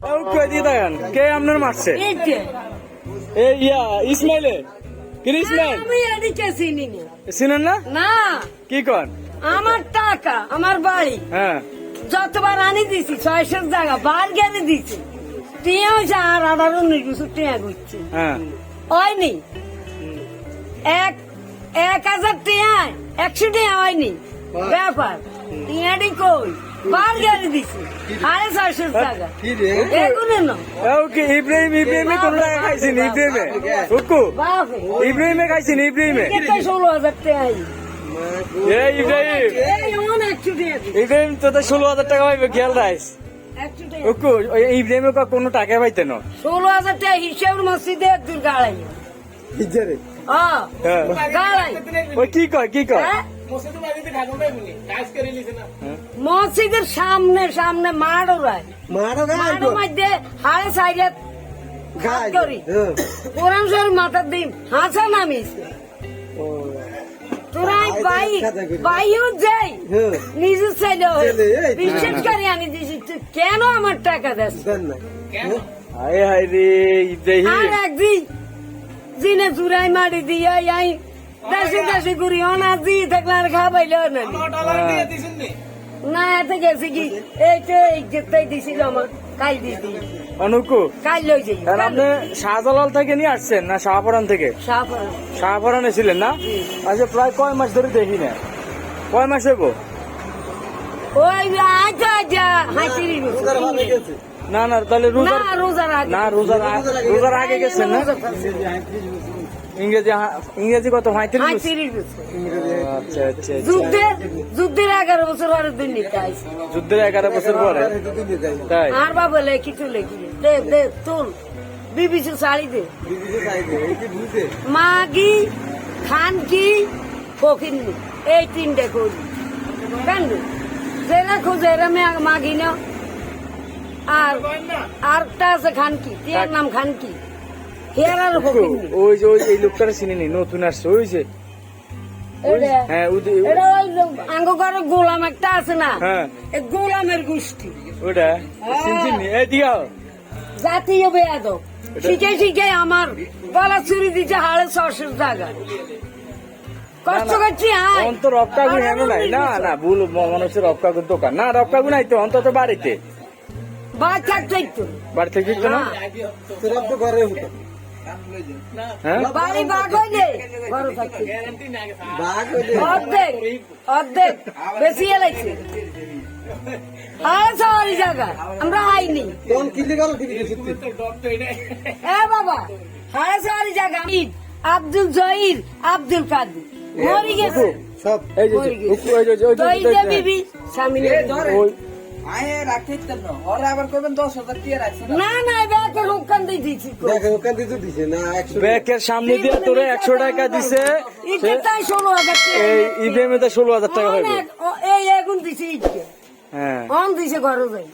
দিয়ে দেখেন কে আপনার মারছে? এই ইয়া ইসমাইলে। চিনেন না? না। কি কন? আমার টাকা আমার বাড়ি। হ্যাঁ। যতবার আনি দিছি ছয়শোর জায়গা বার গেলে দিছি। টিয়া হয়েছে আর আঠারো উনিশ বছর টিয়া করছি হ্যাঁ। হয়নি। এক এক হাজার টিয়ায় একশো টিয়া হয়নি। ব্যাপার। টিয়াটি কই? বার গেলে দিছি। সাড়ে ছয়শোর জায়গা এগুলো না? ওকে ইব্রাহিম ইব্রাহিমে কোন টাকা খাইছেন? ইব্রাহিমে? উকু? ইব্রাহিমে খাইছেন ইব্রাহিমে ষোলো হাজার ইব্রাহিম। তো ষোলো টাকা পাইবে খেয়াল রাইস ওই ইব্রাহিমে কোনো টাকা পাইতে না। ষোলো হাজার টাকা হিসেব মসজিদে একদূর গাড়াই হ্যাঁ। হ্যাঁ। গাড়াই। কি কয় কি কয়? হ্যাঁ? মসজিদের সামনে সামনে মাঠ ওরাই মাঠের মধ্যে হাড়ে সাইডে করি। কোরআন শরীফ মাথার দিন হাসা নামিছে তোরা বাই বাইও যাই। নিজের ছেলে হয়ে বিশ্বাস করি আমি দিছি কেন আমার টাকা দেস হায়। হায় রে ইব্রাহিম আর একদিন জিনে চুরাই মারি দিয়ে আই দেশে দেশে ঘুরি অনা দি থাকলে আর খাবাইলে না। না? এতে গেছে কি? এই তো এই যেটাই দিছিল আমার কাল দিদি অনুকু কাল লই যাই। আর আপনি শাহজালাল থেকে নিয়ে আসছেন না শাহপুরান থেকে? সাফর শাহপুরানে ছিলেন না? আচ্ছা প্রায় কয় মাস ধরে দেখি না। কয় মাস হইব? ওই আচ্ছা আচ্ছা হাসিরি না না তাহলে না রোজার রোজার না রোজার রোজার আগে গেছেন না? ইংরেজি ইংরেজি কত? পঁয়ত্রিশ আচ্ছা আচ্ছা আচ্ছা। যুদ্ধের যুদ্ধের এগারো বছর পরে দুর্নীতি আইছে যুদ্ধের এগারো বছর পরে? তাই? আর বাবা লে কিছু লেখি দে দে তুল বিবিসি শাড়ি দে। মাগি খানকি ফকিন্নি এই তিনটে করি কেন যেরা খোঁজে এরা মে- মাগি না। আর আরটা আছে খানকি টিয়ার নাম খানকি। হেয়ার আর ফকিন্নি ওই যে ওই এই লোকটারে চিনি নতুন আসছে ওই যে। হ্যাঁ গোলাম একটা আছে না হ্যাঁ। এই গোলামের গোষ্ঠী। ওটা চিনি এই জাতীয় বেয়াদব। শিখে শিখে আমার গলা চুরি দিচ্ছে হাড়ে ছশের জায়গা কষ্ট করছি আয়। অন্ত হেন নাই। না না ভুল মনে হচ্ছে রক্কাগুর দোকান। না রক্কাগু নাই তো অন্তত বাড়িতে। বাড়ি থেকে দিত না? হ্যাঁ বাড়ি বাঘ হইলে? ঘর থাকতে অর্ধেক অর্ধেক বেশি এলাইছে। হাড়ে শহরি জায়গা আমরা আইনি। এ বাবা জায়গা ঈদ আব্দুল জহির আব্দুল কাদের। মরি গেছে। এই যে। ওই যে ওই যে- বিবি স্বামী আয়ে আবার টিয়া না না দিয়ে সামনে দিয়ে তোরে একশো টাকা দিছে। তাই ষোলো হাজার টাকা। এই ইবিএম এ ষোলো হাজার টাকা হইবে ও- এই এখন দিছে হ্যাঁ। অন দিছে ঘরে যাই।